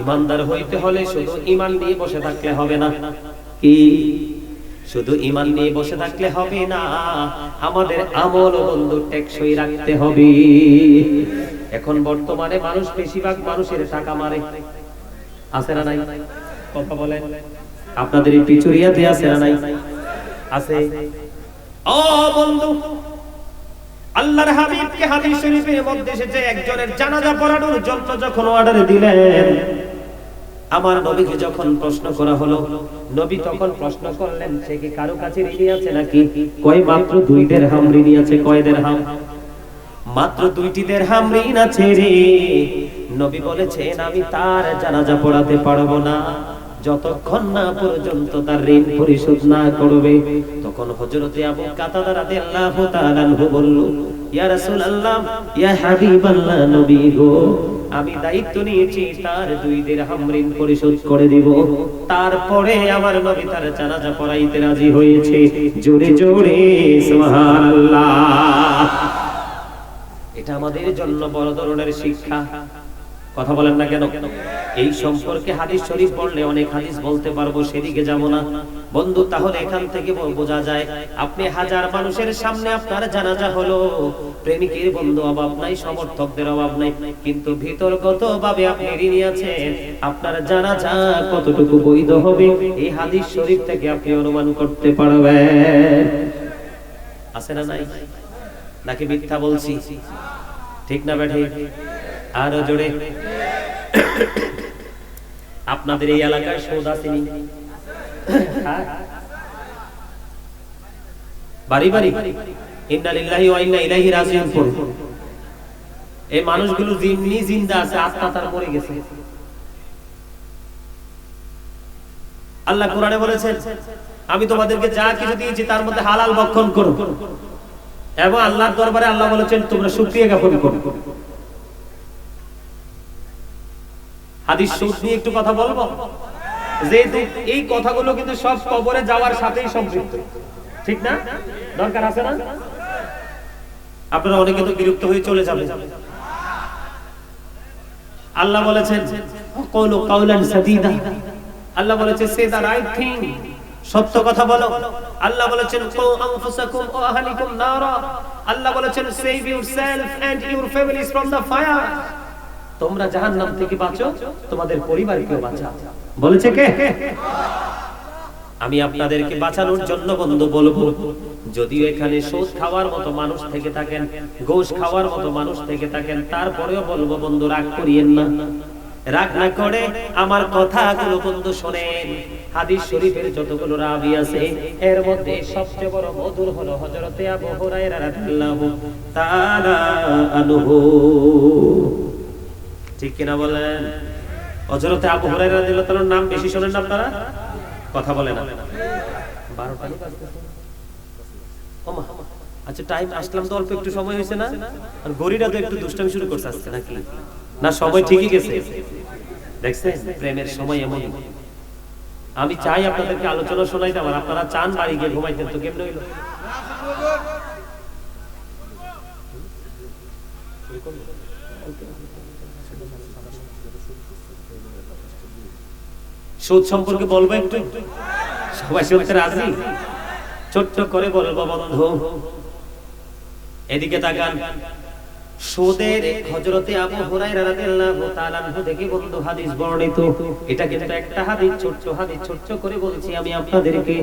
ইমানদার হইতে হলে শুধু ইমান নিয়ে বসে থাকলে হবে না। কি? শুধু ইমান নিয়ে বসে থাকলে হবে না। আমাদের আমল ও বন্ধু টেকসই রাখতে হবে। এখন বর্তমানে মানুষ বেশিরভাগ মানুষের টাকা মারে। আছে না নাই? কথা বলেন। আপনাদের এই পিচুরিয়াতে আছে না নাই? আছে। ও বন্ধু, আল্লাহর হাবিবকে হাদিস শরীফের মধ্যে এসেছে, একজনের জানাজা পড়ানোর জন্য যখন অর্ডার দিলেন আমার নবীকে যখন প্রশ্ন করা হলো, নবী তখন প্রশ্ন করলেন, সে কি কারও কাছে ঋণী আছে নাকি? কয়, মাত্র দুই দেড়হাম ঋণী আছে। কয় দেড়হাম? মাত্র দুইটি দেড়হাম ঋণ আছে রে। নবী বলেছেন, আমি তার জানাজা পড়াতে পারব না। যতক্ষণ না পর্যন্ত তার ঋণ পরিশোধ না করবে। তখন হযরতে আবু কাতাদা রাদিয়াল্লাহু তাআলা বলল, ইয়া রাসূলুল্লাহ, ইয়া হাবিবাল্লাহ নবী গো আমি দায়িত্ব নিয়েছি, তার দুই দিরহাম ঋণ পরিশোধ করে দিব। তারপরে আমার নবী তার জানাজা পড়াইতে রাজি হয়েছে। জোরে জোরে, সুবহানাল্লাহ। এটা আমাদের জন্য বড় ধরনের শিক্ষা। কথা বলেন না কেন? এই সম্পর্কে হাদিস শরীফ পড়লে অনেক হাদিস বলতে পারব, সেদিকে যাব না। বন্ধু, তাহলে এখান থেকে বোঝা যায়, আপনি হাজার মানুষের সামনে আপনার জানাজা হলো। প্রেমিকের বন্ধু অভাব নাই, সমর্থকদের অভাব নাই, কিন্তু ভিতরগত ভাবে আপনি ঋণী আছেন। আপনার জানাজা কতটুকু বৈধ হবে, এই হাদিস শরীফ থেকে আপনি অনুমান করতে পারবেন। আছে না নাই? নাকি মিথ্যা বলছি? ঠিক না ব্যাঠে? আরও জোরে। আপনাদের এই এলাকায় সৌদা চিনি বাড়ি বাড়ি। আল্লাহ কোরআনে বলেছেন, আমি তোমাদেরকে যা কিছু দিয়েছি তার মধ্যে হালাল করো। এবং আল্লাহর দরবারে আল্লাহ বলেছেন, তোমরা শুকরিয়া জ্ঞাপন করো। হাদিস সুদ নিয়ে একটু কথা বলব? যেহেতু এই কথাগুলো কিন্তু সব কবরে যাওয়ার সাথেই সম্পৃক্ত। ঠিক না? দরকার আছে না? আপনারা অনেকে তো বিরক্ত হয়ে চলে যাবে আল্লাহ বলেছেন কওলু কাওলান সাদীদা। আল্লাহ বলেছে সে দা রাইট থিং। সত্য কথা বলো। আল্লাহ বলেছেন, কো আনফুসাকুম ও আহলিকুম নারা। আল্লাহ বলেছেন, save yourself and your families from the fire. তোমরা জাহান্নাম থেকে বাঁচো তোমাদের পরিবারকেও বাঁচাও বলেছে কে? আমি আপনাদেরকে বাঁচানোর জন্য বন্ধু বলব যদিও এখানে সুদ খাওয়ার মতো মানুষ থেকে থাকেন গোশ খাওয়ার মতো মানুষ থেকে থাকেন তারপরেও বলব বন্ধু রাগ করিয়েন না। রাগ না করে আমার কথাগুলো বন্ধু শোনেন। হাদিস শরীফের যতগুলো রাবি আছে এর মধ্যে সবচেয়ে বড় মধুর হলো হযরতে আবু হুরায়রা রাদিয়াল্লাহু তাআলা আনহু। ঠিক কিনা বলেন? হযরতে আবু হুরায়রা রাদিয়াল্লাহু নাম বেশি শোনেন না আপনারা? কথা বলেন না। 12টা ওমা আচ্ছা টাইম আসলাম তো অল্প একটু সময় হয়েছে না? আর গরিরা তো একটু দুষ্টামি শুরু করছে আজকে নাকি? না, সময় ঠিকই গেছে। দেখছেন, প্রেমের সময় এমন। আমি চাই আপনাদেরকে আলোচনা শোনাইতে আমার। আপনারা চান বাড়ি গিয়ে ঘুমাইতেন তো কেমন হইল? সুদ সম্পর্কে বলব একটু? সবাই রাজি? ছোট্ট করে বলব বন্ধু। এদিকে তাকান। সুদের হযরতে আবু হুরায়রা রাদিয়াল্লাহু তাআলা আনহু থেকে বন্ধু, হাদিস বর্ণিত। এটা কিন্তু একটা হাদিস, ছোট্ট হাদিস। ছোট্ট করে বলছি আমি আপনাদেরকে।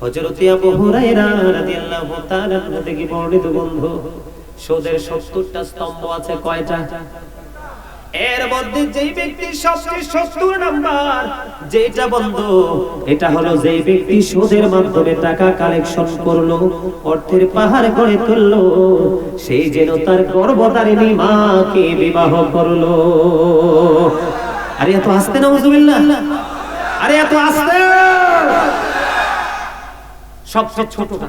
হযরতে আবু হুরায়রা রাদিয়াল্লাহু তাআলা আনহু থেকে বর্ণিত বন্ধু। সুদের 70টা স্তম্ভ আছে কয়টা? এর মধ্যে যেই ব্যক্তি সবচেয়ে সত্তর নাম্বার যেটা বন্ধু, এটা হলো যেই ব্যক্তি সুদের মাধ্যমে টাকা কালেকশন করল, অর্থের পাহাড় গড়ে তুললো সেই যেন তার গর্ভধারিণী মাকে বিবাহ করল। আরে এত আসতে না হুজুবিল্লাহ আরে এত আসতে। সবচেয়ে ছোটটা।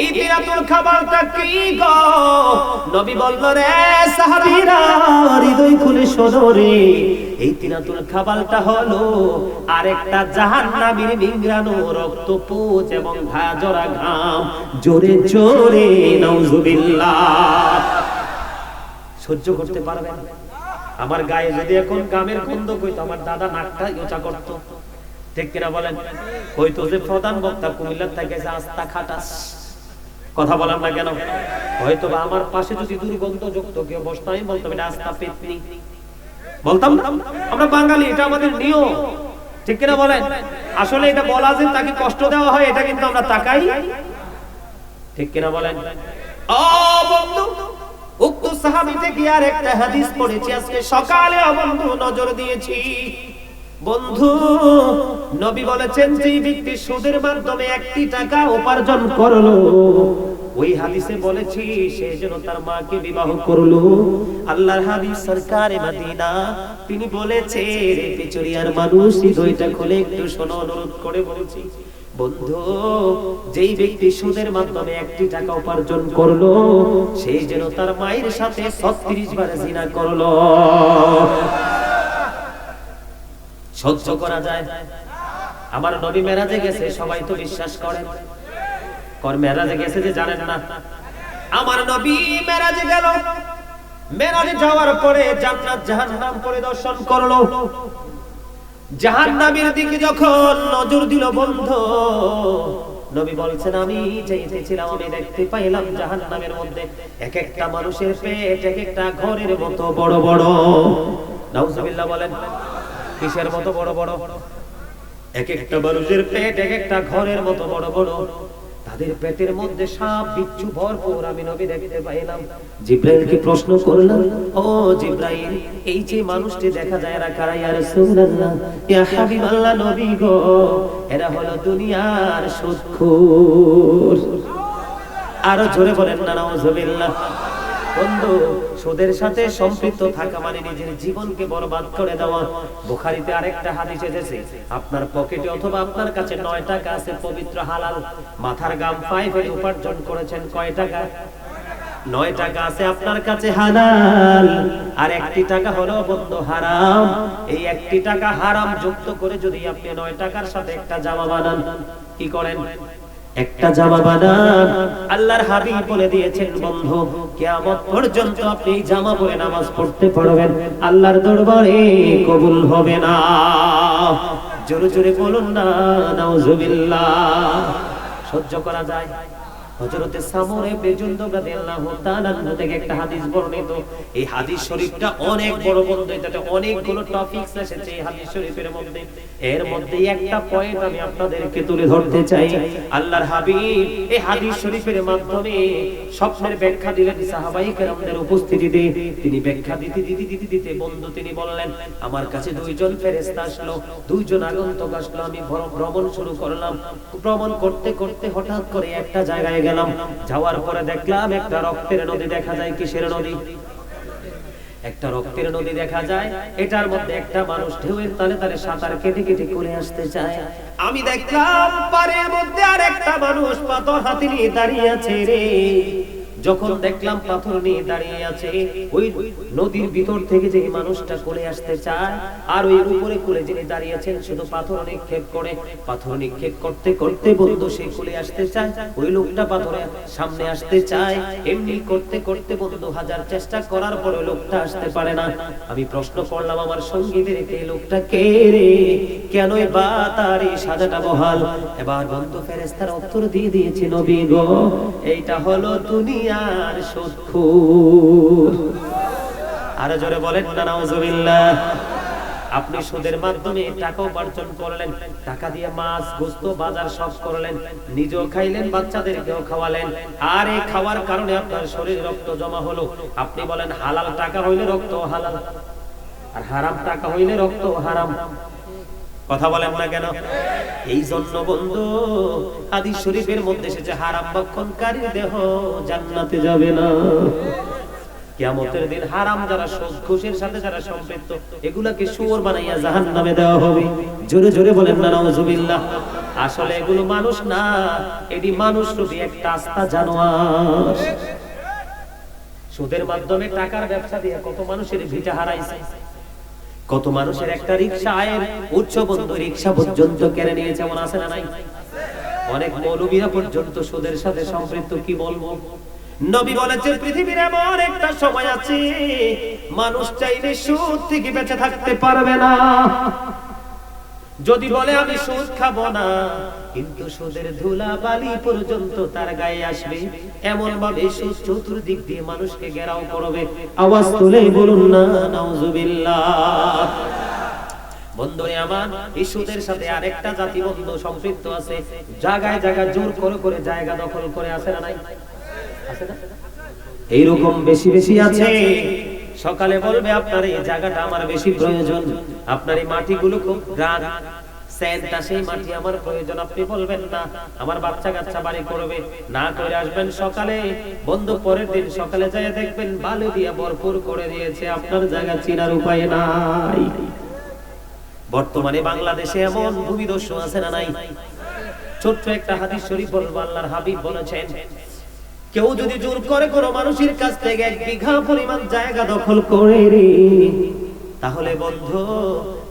এই দিনাতুল খাবারটা কি গো? নবী বলল, রে সাহাবীরা, হৃদয় খুলে শোনো রে। এই তিনাতুল খাবারটা হলো আরেকটা জাহান্নামীর নিংরানো রক্ত পুজ এবং ঘাম। জোরে জোরে, নাউজুবিল্লাহ। সহ্য করতে পারবেন আমার গায়ে যদি এখন গামের গন্ধ কইতো, আমার দাদা নাকটা ইউচা করতো। ঠিক কিনা বলেন? হয়তো যে প্রধান বক্তা কুমিল্লার থেকে আস্তা খাটাস কথা বলার না কেন? হয়তো আমার পাশে যদি দুর্গন্ধ যুক্ত কেউ বসতো, আমি বলতাম, এটা আস্তা পেতনি। বলতাম? আমরা বাঙালি, এটা আমাদের নিয়ম। ঠিক কিনা বলেন? আসলে এটা বলা যে তাকে কষ্ট দেওয়া হয়, এটা কিন্তু আমরা তাকাই। ঠিক কিনা বলেন? ও বন্ধু, উক্ত সাহাবী থেকে আর একটা হাদিস পড়েছি। আজকে সকালে বন্ধু নজর দিয়েছি। বন্ধু, নবী বলেছেন যে ব্যক্তি সুদের মাধ্যমে একটি টাকা উপার্জন করল, ওই হাদিসে বলেছি, সে যেন তার মাকে বিবাহ করল। আল্লাহর হাবিব সরকারে মদিনা, তিনি বলেছে, রে পেচরিয়ার মানুষ, হৃদয়টা খুলে একটু শোনো, অনুরোধ করে বলছি। বন্ধু, যেই ব্যক্তি সুদের মাধ্যমে একটি টাকা উপার্জন করল সেই যেন তার মায়ের সাথে ছত্রিশ বার জিনা করল। সহ্য করা যায়। আমার নবী মেরাজে গেছে, সবাই তো বিশ্বাস করে। কর মেরাজে গেছে যে জানেন না। আমার নবী মেরাজে গেল। মেরাজে যাওয়ার পরে জান্নাত জাহান্নাম পরিদর্শন করল। জাহান্নামের দিকে যখন নজর দিল বন্ধ, নবী বলছেন, আমি চাইতেছিলাম আমি দেখতে পাইলাম জাহান্নামের মধ্যে এক একটা মানুষের পেট, এক একটা ঘরের মতো বড় বড়। নাউজুবিল্লাহ বলেন কিসের মতো বড় বড়? এক একটা মানুষের পেট, এক একটা ঘরের মতো বড় বড়। তাদের পেটের মধ্যে সাপ, বিচ্ছু, ভরপুর, আমি নবী দেখতে পাইলাম। জিব্রাইলকে প্রশ্ন করলাম, ও জিব্রাইল, এই যে মানুষটি দেখা যায় এরা কারা, ইয়া রাসূলুল্লাহ? ইয়া হাবিবাল্লাহ নবী গো, এরা হলো দুনিয়ার সুদখোর আরও জোরে বলেন না নাউজুবিল্লাহ। সুদের সাথে সম্পৃক্ত থাকা মানে নিজের জীবনকে বরবাদ করে দেওয়া। বুখারীতে আরেকটা হাদিস এসেছে, আপনার পকেটে অথবা আপনার কাছে নয় টাকা আছে, পবিত্র হালাল। মাথার গাম ফেলে উপার্জন করেছেন কয় টাকা? নয় টাকা আছে আপনার কাছে হালাল, আর একটি টাকা হলো বন্ধ হারাম। এই একটি টাকা হারাম যুক্ত করে যদি আপনি নয় টাকার সাথে একটা জামা বানান, কি করেন? একটা জামা বানান আল্লাহর হাবিব বলে দিয়েছেন, বন্ধু, কিয়ামত পর্যন্ত আপনি জামা পরে নামাজ পড়তে পারবেন। আল্লাহর দরবারে কবুল হবে না। জোরে জোরে বলুন না, নাউজুবিল্লাহ। সহ্য করা যায়। হযরতে সামরে রাদিয়াল্লাহু তাআলা থেকে একটা হাদিস বর্ণিত। এই হাদিস শরীফটা অনেক বড় এটাতে অনেকগুলো টপিকস এসেছে এই হাদিস শরীফের মধ্যে। এর মধ্যে একটা পয়েন্ট আমি আপনাদেরকে তুলে ধরতে চাই। আল্লাহর হাবিব এই হাদিস শরীফের মাধ্যমে স্বপ্নের ব্যাখ্যা দিলেন সাহাবাই কেরামদের উপস্থিতিতে। তিনি ব্যাখ্যা দিতে দিতে দিতে দিতে বন্ধু তিনি বললেন, আমার কাছে দুইজন ফেরেশতা আসলো, দুইজন আগন্তুক আসলো, আমি ভ্রমণ শুরু করলাম। ভ্রমণ করতে করতে হঠাৎ করে একটা জায়গায় গেলাম, যাওয়ার পরে দেখলাম একটা রক্তের নদী দেখা যায়, কিসের নদী? একটা রক্তের নদী দেখা যায়, এটার মধ্যে একটা মানুষ ঢেউয়ের তালে তালে সাঁতার কেটে কেটে করে আসতে চায়। আমি দেখলাম পারের মধ্যে আর একটা মানুষ পাথর হাতি নিয়ে দাঁড়িয়ে আছে রে। যখন দেখলাম পাথর নিয়ে দাঁড়িয়ে আছে, ওই নদীর ভিতর থেকে যে মানুষটা কোলে আসতে চায়, আর ওই উপরে কোলে যিনি দাঁড়িয়ে আছেন, শুধু পাথর নিক্ষেপ করে। পাথর নিক্ষেপ করতে করতে বন্ধু সে কোলে আসতে চায়, ওই লোকটা পাথরে সামনে আসতে চায়। এমনি করতে করতে বন্ধু হাজার চেষ্টা করার পর লোকটা আসতে পারে না। আমি প্রশ্ন করলাম, আমার সঙ্গীদের এই লোকটা কে রে? কেন বা তার এই সাজাটা বহাল? এবার বন্ধু ফেরেস্তার উত্তর দিয়ে দিয়েছে, নবী গো, এইটা হলো দুনিয়ার সুদখোর আরও জোরে বলেন না, নাউজুবিল্লাহ। আপনি সুদের মাধ্যমে টাকা উপার্জন করলেন, টাকা দিয়ে মাছ, গোস্ত, বাজার সব করলেন, নিজেও খাইলেন, বাচ্চাদেরকেও খাওয়ালেন। আর এই খাওয়ার কারণে আপনার শরীরে রক্ত জমা হলো। আপনি বলেন, হালাল টাকা হইলে রক্ত হালাল, আর হারাম টাকা হইলে রক্ত হারাম। কথা বলেন না কেন? এই জন্য বন্ধু, হাদিস শরীফের মধ্যে এসেছে, হারাম ভক্ষণকারী দেহ জান্নাতে যাবে না। দিন হারাম যারা সাথে যারা সম্পৃক্ত, এগুলাকে সুর বানাইয়া জাহান্নামে দেওয়া হবে। জোরে জোরে বলেন না আসলে এগুলো মানুষ না, এটি মানুষ রূপী একটা আস্থা জানোয়ার। সুদের মাধ্যমে টাকার ব্যবসা দিয়ে কত মানুষের ভিটা হারাইছে। কত মানুষের একটা রিক্সা আয়ের উচ্চ বন্ধু রিক্সা পর্যন্ত কেড়ে নিয়েছে এমন আছে না নাই? অনেক মৌলবীরা পর্যন্ত সুদের সাথে সম্পৃক্ত, কি বলব? নবী বলেছেন, পৃথিবীর এমন একটা সময় আছে, মানুষ চাইলে সুদ থেকে বেঁচে থাকতে পারবে না। যদি বলে আমি সুদ খাব না, কিন্তু সুদের ধুলা বালি পর্যন্ত তার গায়ে আসবে। এমন ভাবে সুদ চতুর্দিক দিয়ে মানুষকে ঘেরাও করবে। আওয়াজ তুলে বলুন না, নাউজুবিল্লাহ। আমার, এই সুদের সাথে আরেকটা জাতি সম্পৃক্ত আছে। জায়গায় জায়গায় জোর করে করে জায়গা দখল করে, আছে না নাই? আছে না? এইরকম বেশি বেশি আছে? সকালে বলবে, আপনার এই জায়গাটা আমার বেশি প্রয়োজন। আপনার এই মাটিগুলো খুব মাটি বর্তমানে বাংলাদেশে এমন ভূমিদস্যু আছে না নাই? ছোট্ট একটা হাদিস শরীফ বলব, আল্লাহর হাবিব বলেছেন কেউ যদি জোর করে কোনো মানুষের কাছ থেকে এক বিঘা পরিমাণ জায়গা দখল করে রে, তাহলে বন্ধু,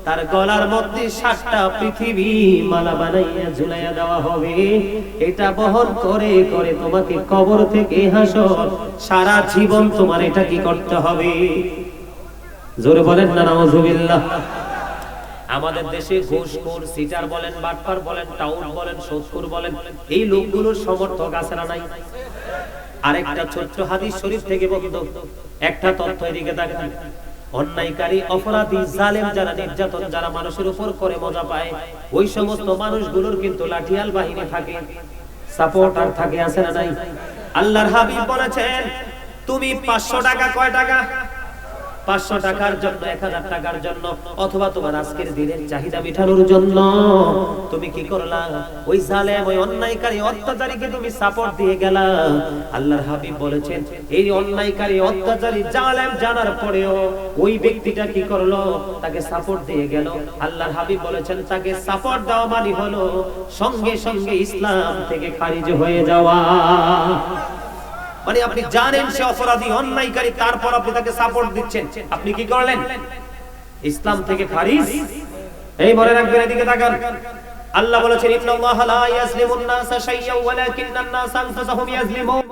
তার গলার মধ্যে সাতটা পৃথিবী মালা বানাইয়া ঝুলাইয়া দেওয়া হবে। এটা বহন করে করে তোমাকে কবর থেকে হাসর, সারা জীবন তোমার এটা কি করতে হবে? জোরে বলেন না, নাউজুবিল্লাহ। আমাদের দেশে ঘুষখোর সিটার বলেন বাটপার বলেন টাউন বলেন সোদপুর বলেন এই লোকগুলোর সমর্থক আছে না নাই? আরেকটা ছোট্ট হাদিস শরীফ থেকে বলতো একটা তথ্য এদিকে দেখান। অন্যায়কারী অপরাধী জালেম যারা নির্যাতন যারা মানুষের উপর করে মজা পায় ওই সমস্ত মানুষগুলোর কিন্তু লাঠিয়াল বাহিনী থাকে। সাপোর্টার থাকে আছে না নাই? আল্লাহর হাবিব বলেছেন তুমি পাঁচশো টাকা কয় টাকা? পাঁচশো টাকার জন্য, এক হাজার টাকার জন্য, অথবা তোমার আজকের দিনের চাহিদা মিটানোর জন্য। তুমি কি করলা? ওই জালেম, ওই অন্যায়কারী, অত্যাচারীকে তুমি সাপোর্ট দিয়ে গেলা। আল্লাহর হাবিব বলেছেন, এই অন্যায়কারী, অত্যাচারী, জালেম জানার পরেও ওই ব্যক্তিটা কি করল? তাকে সাপোর্ট দিয়ে গেল। আল্লাহর হাবিব বলেছেন, তাকে সাপোর্ট দেওয়া মানে হলো সঙ্গে সঙ্গে ইসলাম থেকে খারিজ হয়ে যাওয়া। মানে আপনি জানেন সে অপরাধী, অন্যায়কারী, তারপর আপনি তাকে সাপোর্ট দিচ্ছেন। আপনি কি করলেন? ইসলাম থেকে খারিজ এই মনে রাখবেন, এদিকে তাকান। আল্লাহ বলেছেন, ইন্নাল্লাহা লা ইয়াজলিমুন নাসা শাইয়্যান ওয়ালাকিন্নান নাসা আনফুসাহুম ইয়াজলিমুন।